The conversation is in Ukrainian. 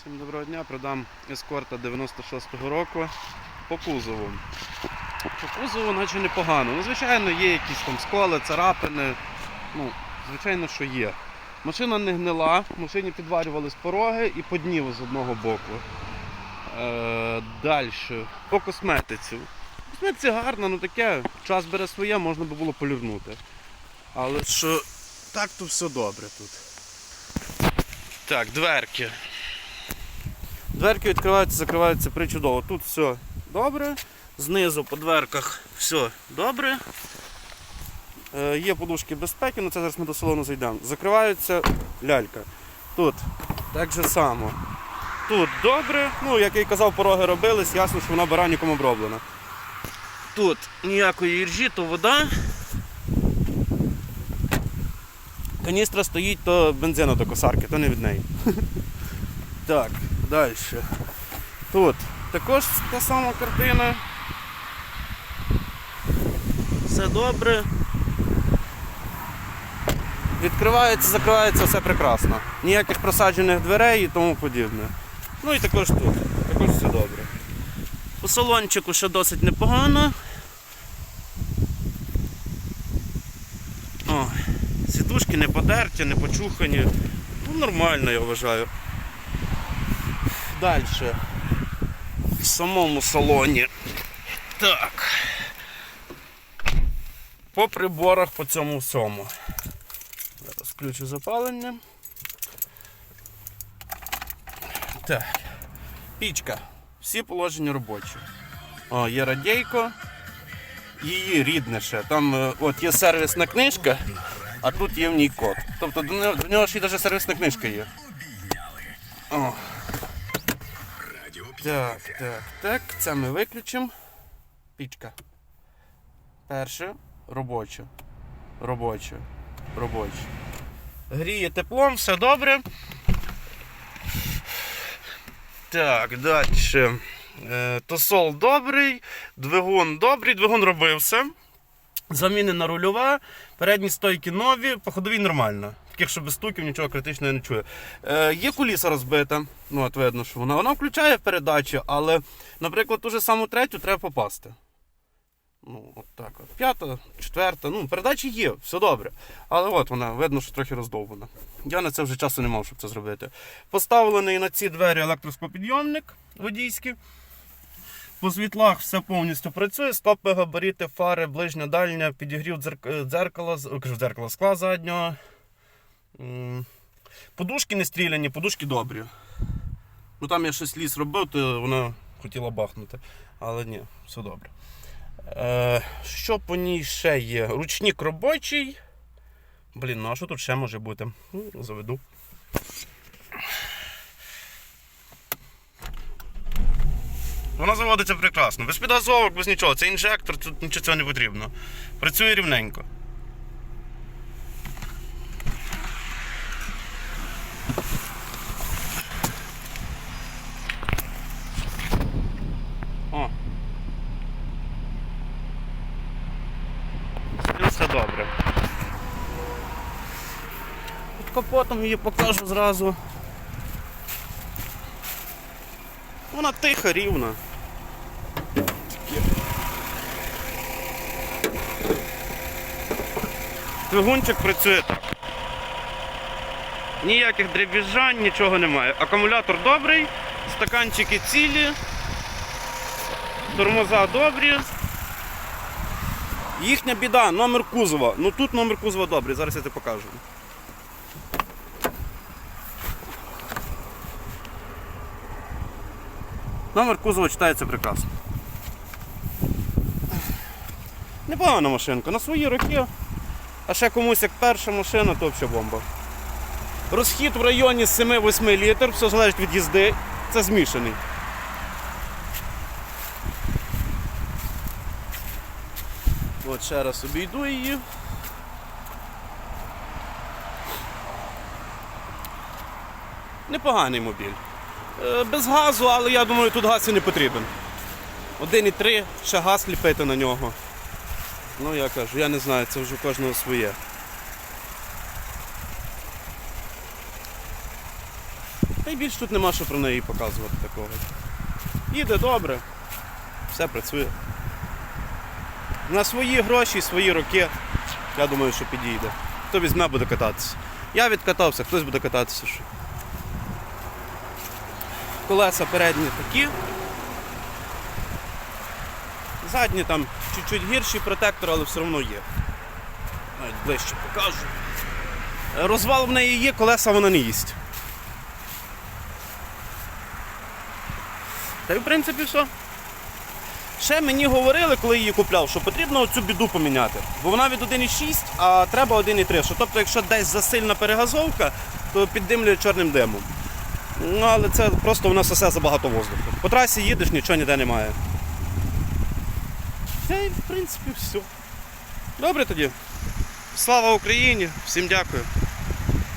Всім доброго дня, продам ескорта 96-го року по кузову. По кузову наче непогано. Ну, звичайно, є якісь там сколи, царапини. Ну, звичайно, що є. Машина не гнила, машині підварювались пороги і подніви з одного боку. Е, Далі. По косметиці. Косметиці гарно, ну таке, час бере своє, можна би було полірнути. Але що так, то все добре тут. Так, дверки. Дверки відкриваються, закриваються причудово. Тут все добре. Знизу по дверках все добре. Е, є подушки безпеки, але це зараз ми до салону зайдемо. Закриваються лялька. Тут так же само. Тут добре, ну як я й казав, пороги робились, ясно, що вона бараніком оброблена. Тут ніякої іржі, то вода. Каністра стоїть, то бензину до косарки, то не від неї. Так, далі. Тут також та сама картина. Все добре. Відкривається, закривається, все прекрасно. Ніяких просаджених дверей і тому подібне. Ну і також тут. Також все добре. По салончику ще досить непогано. О, сідушки не подерті, не почухані. Ну, нормально, я вважаю. Далі. В самому салоні. Так. По приборах по цьому всьому. Зараз включу запалення. Так. Пічка. Всі положення робочі. О, є радійко. Її рідне ще. Там е, от є сервісна книжка, а тут є в ній код. Тобто до нього, до нього ще й навіть сервісна книжка є. О. Так, так, так. Це ми виключимо. Пічка. Перше. Робоче. Робоче. Робоче. Гріє теплом, все добре. Так, далі. Е, Тосол добрий, двигун добрий, двигун робився. Заміни на рульова, передні стойки нові, по ходовій нормально. Таких, що без стуків нічого критичного не чую. Е, є куліса розбита, ну от видно, що вона. Вона включає передачі, але, наприклад, ту же саму третю треба попасти. Ну, от так от. П'ята, четверта, ну, передачі є, все добре. Але от вона, видно, що трохи роздовбана. Я на це вже часу не мав, щоб це зробити. Поставлений на ці двері електроскопідйомник водійський. По світлах все повністю працює. Стопи, габаріти, фари, ближня, дальня, підігрів дзеркала, дзеркала скла заднього. Подушки не стріляні, подушки добрі. Ну там я щось ліс робив, то вона хотіла бахнути. Але ні, все добре. Е, що по ній ще є? Ручник робочий. Блін, ну а що тут ще може бути? Заведу. Вона заводиться прекрасно. Без підгазовок, без нічого. Це інжектор, тут нічого цього не потрібно. Працює рівненько. О. З цим все добре. Під капотом її покажу зразу. Вона тиха, рівна. Двигунчик працює так. Ніяких дребіжань, нічого немає. Акумулятор добрий, стаканчики цілі, тормоза добрі. Їхня біда, номер кузова. Ну тут номер кузова добрий, зараз я це покажу. Номер кузова читається прекрасно. Непогана машинка, на свої роки. А ще комусь як перша машина, то взагалі бомба. Розхід в районі 7-8 літр, все залежить від їзди. Це змішаний. От ще раз обійду її. Непоганий мобіль. Е, Без газу, але я думаю, тут газ і не потрібен. 1,3, ще газ ліпити на нього. Ну я кажу, я не знаю, це вже у кожного своє. Та й більш тут нема що про неї показувати такого. Їде добре, все працює. На свої гроші, свої роки, я думаю, що підійде. Хто візьме, буде кататися. Я відкатався, хтось буде кататися. Що. Колеса передні такі. Задні там чуть-чуть гірші протектор, але все одно є. Навіть ближче покажу. Розвал в неї є, колеса вона не їсть. Та й в принципі все. Ще мені говорили, коли її купляв, що потрібно оцю біду поміняти. Бо вона від 1,6, а треба 1,3. Що, тобто, якщо десь засильна перегазовка, то піддимлює чорним димом. Ну, але це просто у нас все забагато воздуху. По трасі їдеш, нічого ніде немає. Та й в принципі все. Добре тоді. Слава Україні! Всім дякую.